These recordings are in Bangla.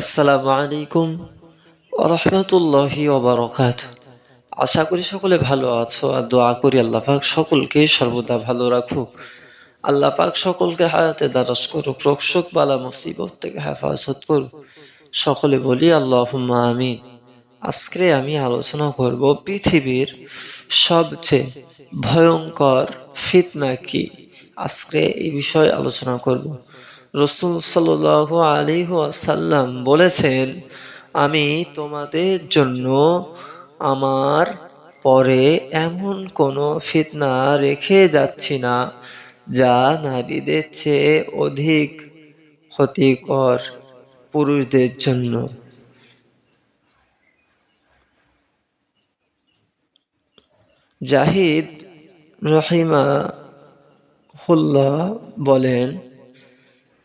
আসসালামু আলাইকুম রহমতুল্লাহি ওবরকাত আশা করি সকলে ভালো আছো আর দোয়া করি আল্লাহ পাক সকলকে সর্বদা ভালো রাখুক। আল্লাহ পাক সকলকে হায়াতে দারাজ করুক রক্ষক বালা মুসিবত থেকে হেফাজত করুক। সকলে বলি আল্লাহ আমিন। আজকে আমি আলোচনা করব পৃথিবীর সবচেয়ে ভয়ঙ্কর ফিতনা কি? আজকে এই বিষয়ে আলোচনা করব। রসুল সাল আলী সাল্লাম বলেছেন, আমি তোমাদের জন্য আমার পরে এমন কোনো ফিতনা রেখে যাচ্ছি না, যা নারীদের চেয়ে অধিক ক্ষতিকর পুরুষদের জন্য। জাহিদ রহিমা হুল্লাহ বলেন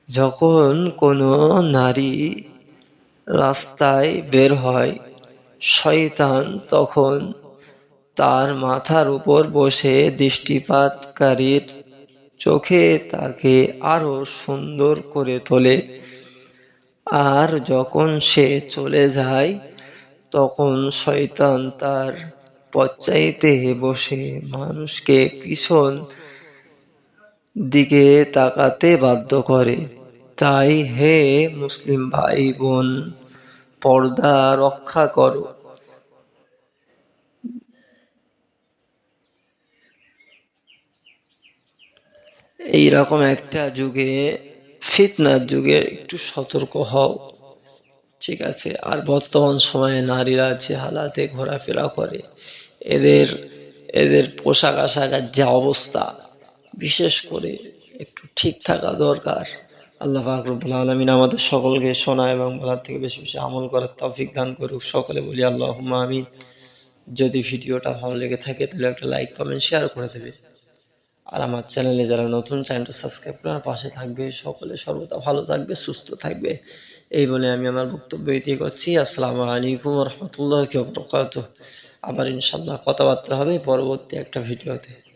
যখন কোনো নারী রাস্তায় বের হয়, শয়তান তখন তার মাথার উপর বসে দৃষ্টিপাতকারীর চোখে তাকে আরও সুন্দর করে তোলে। আর যখন সে চলে যায়, তখন শয়তান তার পচ্চাইতে বসে মানুষকে পিছন দিকে তাকাতে বাধ্য করে। তাই হে মুসলিম ভাই বোন পর্দা রক্ষা করো। এই রকম একটা যুগে, ফিতনার যুগে একটু সতর্ক হও। ঠিক আছে, আর বর্তমান সময়ে নারীরা যে হালাতে ঘোরাফেরা করে, এদের এদের পোশাক আশাকের যে অবস্থা বিশেষ করে একটু ঠিক থাকা দরকার। আল্লাহ ফাকরুবুল আলমিন আমাদের সকলকে শোনা এবং বলার থেকে বেশি বেশি আমল করার তৌফিক দান করুক। সকলে বলি আল্লাহ আমিন। যদি ভিডিওটা ভালো লেগে থাকে তাহলে একটা লাইক, কমেন্ট, শেয়ার করে দেবে। আর আমার চ্যানেলে যারা নতুন, চ্যানেলটা সাবস্ক্রাইব করে আমার পাশে থাকবে। সকলে সর্বদা ভালো থাকবে, সুস্থ থাকবে। এই বলে আমি আমার বক্তব্য এটি করছি। আসসালামু আলাইকুম রহমতুল্লাহ আবার ইনশাল্লাহ কথাবার্তা হবে পরবর্তী একটা ভিডিওতে।